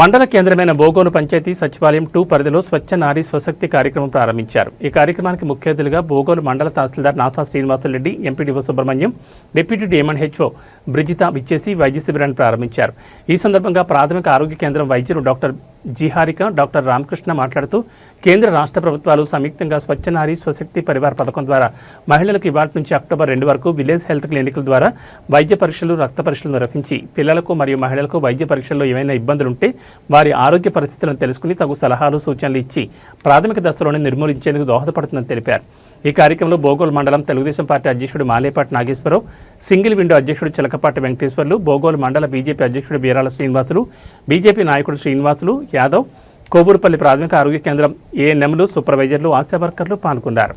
మండల కేంద్రమైన బోగోను పంచాయతీ సచివాలయం టూ పరిధిలో స్వచ్ఛ నారీ స్వశక్తి కార్యక్రమం ప్రారంభించారు. ఈ కార్యక్రమానికి ముఖ్య అతిథులుగా బోగోలు మండల తహసీల్దార్ Natha Srinivasa Reddy MPDO Subrahmanyam deputy DMNHO Brijitha విచ్చేసి వైద్య శిబిరాన్ని ప్రారంభించారు. ఈ సందర్భంగా ప్రాథమిక ఆరోగ్య కేంద్రం వైద్యులు డాక్టర్ జిహారిక డాక్టర్ రామకృష్ణ మాట్లాడుతూ కేంద్ర రాష్ట్ర ప్రభుత్వాలు సంయుక్తంగా స్వచ్ఛ నారీ స్వశక్తి పరివార్ పథకం ద్వారా మహిళలకు ఇవాటి నుంచి అక్టోబర్ రెండు వరకు విలేజ్ హెల్త్ క్లినిక్ల ద్వారా వైద్య పరీక్షలు రక్త పరీక్షలు నిర్వహించి పిల్లలకు మరియు మహిళలకు వైద్య పరీక్షల్లో ఏమైనా ఇబ్బందులు ఉంటే వారి ఆరోగ్య పరిస్థితులను తెలుసుకుని తగు సలహాలు సూచనలు ఇచ్చి ప్రాథమిక దశలోనే నిర్మూలించేందుకు దోహదపడుతుందని తెలిపారు. ఈ కార్యక్రమంలో బోగోల్ మండలం తెలుగుదేశం పార్టీ అధ్యక్షుడు మాలేపాటి నాగేశ్వరరావు సింగిల్ విండో అధ్యక్షుడు చిలకపాటి వెంకటేశ్వర్లు బోగోల్ మండల బీజేపీ అధ్యక్షుడు వీరాల శ్రీనివాసులు బీజేపీ నాయకుడు శ్రీనివాసులు యాదవ్ కోవూరుపల్లి ప్రాథమిక ఆరోగ్య కేంద్రం ఏఎన్ఎంలు సూపర్వైజర్లు ఆశా వర్కర్లు పాల్గొన్నారు.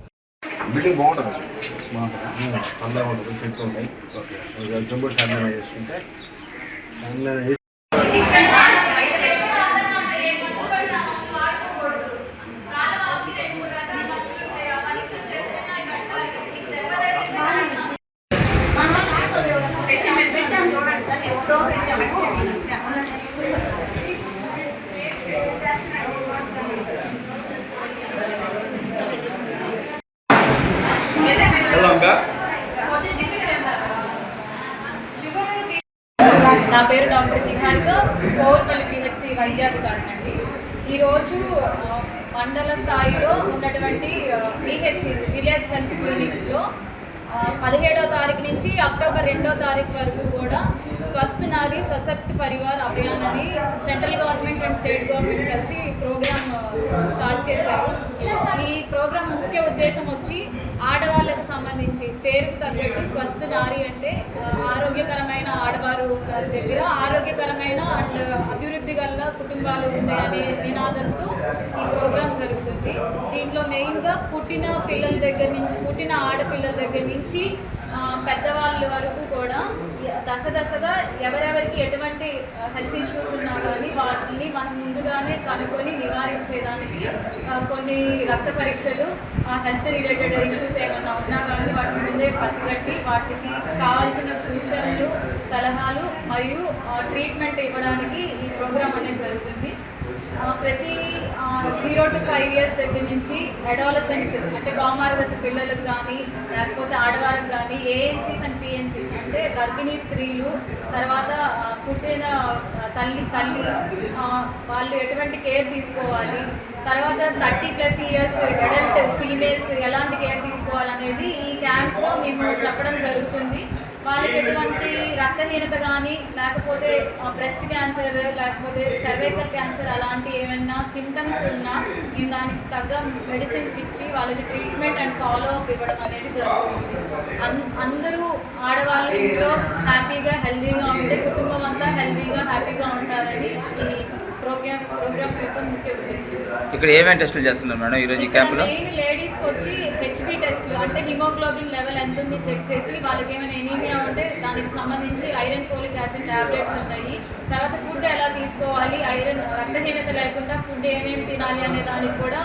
నా పేరు డాక్టర్ చిహారిక. కోర్పల్లి పిహెచ్సి వైద్యాధికారి అండి ఈరోజు మండల స్థాయిలో ఉన్నటువంటి పిహెచ్సిస్ విలేజ్ హెల్త్ క్లినిక్స్లో పదిహేడో తారీఖు నుంచి అక్టోబర్ రెండో తారీఖు వరకు కూడా స్వస్థ నాది సశక్తి పరివార్ అభియాన్ అని central government and state government కలిసి ప్రోగ్రామ్ స్టార్ట్ చేశారు. ఈ ప్రోగ్రామ్ ముఖ్య ఉద్దేశం వచ్చి ఆడవాళ్ళకు సంబంధించి పేరుకు తగ్గట్టు స్వస్థ నారి అంటే ఆరోగ్యకరమైన ఆడవారు దగ్గర ఆరోగ్యకరమైన అండ్ అభివృద్ధి గల కుటుంబాలు ఉంటాయనే నినాదంతో ఈ ప్రోగ్రాం జరుగుతుంది. దీంట్లో మెయిన్గా పుట్టిన పిల్లల దగ్గర నుంచి పుట్టిన ఆడపిల్లల దగ్గర నుంచి పెద్దవాళ్ళ వరకు కూడా దశ దశగా ఎవరెవరికి ఎటువంటి హెల్త్ ఇష్యూస్ ఉన్నా కానీ వాటిని మనం ముందుగానే కనుక్కొని నివారించేదానికి కొన్ని రక్త పరీక్షలు హెల్త్ రిలేటెడ్ ఇష్యూస్ ఏమన్నా ఉన్నా కానీ వాటిని ముందే పసిగట్టి వాటికి కావాల్సిన సూచనలు సలహాలు మరియు ట్రీట్మెంట్ ఇవ్వడానికి ఈ ప్రోగ్రామ్ అనేది జరుగుతుంది. ప్రతి జీరో టు ఫైవ్ ఇయర్స్ దగ్గర నుంచి అడాలసెంట్స్ అంటే కౌమార పిల్లలకు కానీ లేకపోతే ఆడవారికి కానీ ఏఎన్సీస్ అండ్ పిఎన్సీస్ అంటే గర్భిణీ స్త్రీలు తర్వాత పుట్టిన తల్లి తల్లి వాళ్ళు ఎటువంటి కేర్ తీసుకోవాలి తర్వాత thirty plus years adult females ఎలాంటి కేర్ తీసుకోవాలనేది ఈ క్యాంప్స్లో మేము చెప్పడం జరుగుతుంది. వాళ్ళకి ఎటువంటి రక్తహీనత కానీ లేకపోతే బ్రెస్ట్ క్యాన్సర్ లేకపోతే సర్వైకల్ క్యాన్సర్ అలాంటి ఏమైనా సిమ్టమ్స్ ఉన్నా మేము దానికి తగ్గ మెడిసిన్స్ ఇచ్చి వాళ్ళకి ట్రీట్మెంట్ అండ్ ఫాలో అప్ ఇవ్వడం అనేది జరుగుతుంది. అన్ అందరూ ఆడవాళ్ళు ఇంట్లో హ్యాపీగా హెల్దీగా ఉంటే కుటుంబం అంతా హెల్దీగా హ్యాపీగా ఉంటారు ఈ ప్రోగ్రామ్ ప్రోగ్రామ్ యొక్క ముఖ్య ఉద్దేశం ఇక్కడ ఏమేమి టెస్టులు చేస్తున్నారు మేడం ఈరోజు ఈ క్యాంపులో? మెయిన్ లేడీస్కి వచ్చి హెచ్బి టెస్ట్లు అంటే హిమోగ్లోబిన్ లెవెల్ ఎంత ఉంది చెక్ చేసి వాళ్ళకి ఏమైనా ఎనీమియా ఉంటే దానికి సంబంధించి ఐరన్ ఫోలిక్ యాసిడ్ టాబ్లెట్స్ ఉన్నాయి. తర్వాత ఫుడ్ ఎలా తీసుకోవాలి ఐరన్ రక్తహీనత లేకుండా ఫుడ్ ఏమేమి తినాలి అనే దానికి కూడా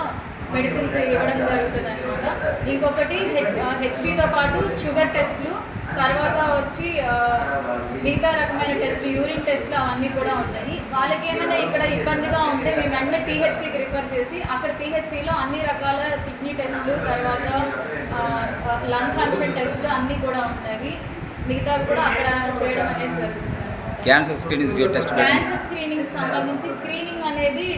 మెడిసిన్స్ ఇవ్వడం జరుగుతుంది అనమాట ఇంకొకటి హెచ్ హెచ్బితో పాటు షుగర్ టెస్ట్లు తర్వాత వచ్చి మిగతా రకమైన టెస్ట్లు యూరిన్ టెస్ట్లు అవన్నీ కూడా ఉన్నాయి. వాళ్ళకి ఏమైనా ఇక్కడ ఇబ్బందిగా ఉంటే మేము వెంటనే పిహెచ్సికి రిఫర్ చేసి అక్కడ పిహెచ్సిలో అన్ని రకాల కిడ్నీ టెస్ట్లు తర్వాత లంగ్ ఫంక్షన్ టెస్ట్లు అన్నీ కూడా ఉన్నాయి. మిగతావి కూడా అక్కడ చేయడం అనేది జరుగుతుంది. Cancer screening test cancer screening సంబంధించి స్క్రీనింగ్ అనేది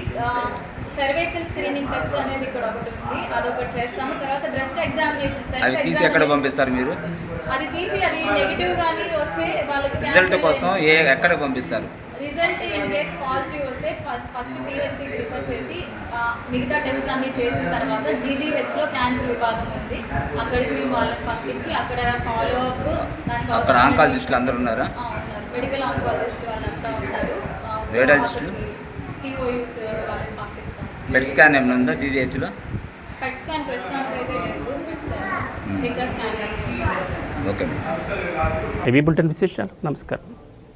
సర్వైకల్ స్క్రీనింగ్ టెస్ట్ అనేది ఇక్కడ ఒకటి ఉంది. అదొకటి చేస్తాము. తర్వాత బ్రెస్ట్ ఎగ్జామినేషన్ అవి తీసి ఎక్కడ పంపిస్తారు మీరు? అది తీసి అది నెగిటివ్ కానీ వస్తే వాళ్ళకి రిజల్ట్ కోసం ఏ ఎక్కడ పంపిస్తారు? రిజల్ట్ ఇన్ కేస్ పాజిటివ్ వస్తే ఫస్ట్ పిహెచ్సికి రిఫర్ చేసి మిగతా టెస్ట్లు అన్నీ చేసిన తర్వాత జీజీహెచ్లో క్యాన్సర్ విభాగం ఉంది. అక్కడికి మేము వాళ్ళని పంపించి అక్కడ ఫాలో అప్ దానికి అక్కడ ఆంకాలజిస్టులు అందరు ఉన్నారా? మెడికల్ ఆంకాలజిస్ట్ వాళ్ళంతా ఉంటారు రేడియాలజిస్టులు? టీఓయూస్ వాళ్ళని బెడ్ స్కాన్ ఏమైనా ఉందా జీజీహెచ్లో పెట్ స్కాన్ ప్రస్తుతానికి అయితే లేదు. పెట్ స్కాన్ ఇంకా స్కాన్ ఓకే. హెవీ బులెటిన్ విశేషాలు? నమస్కారం.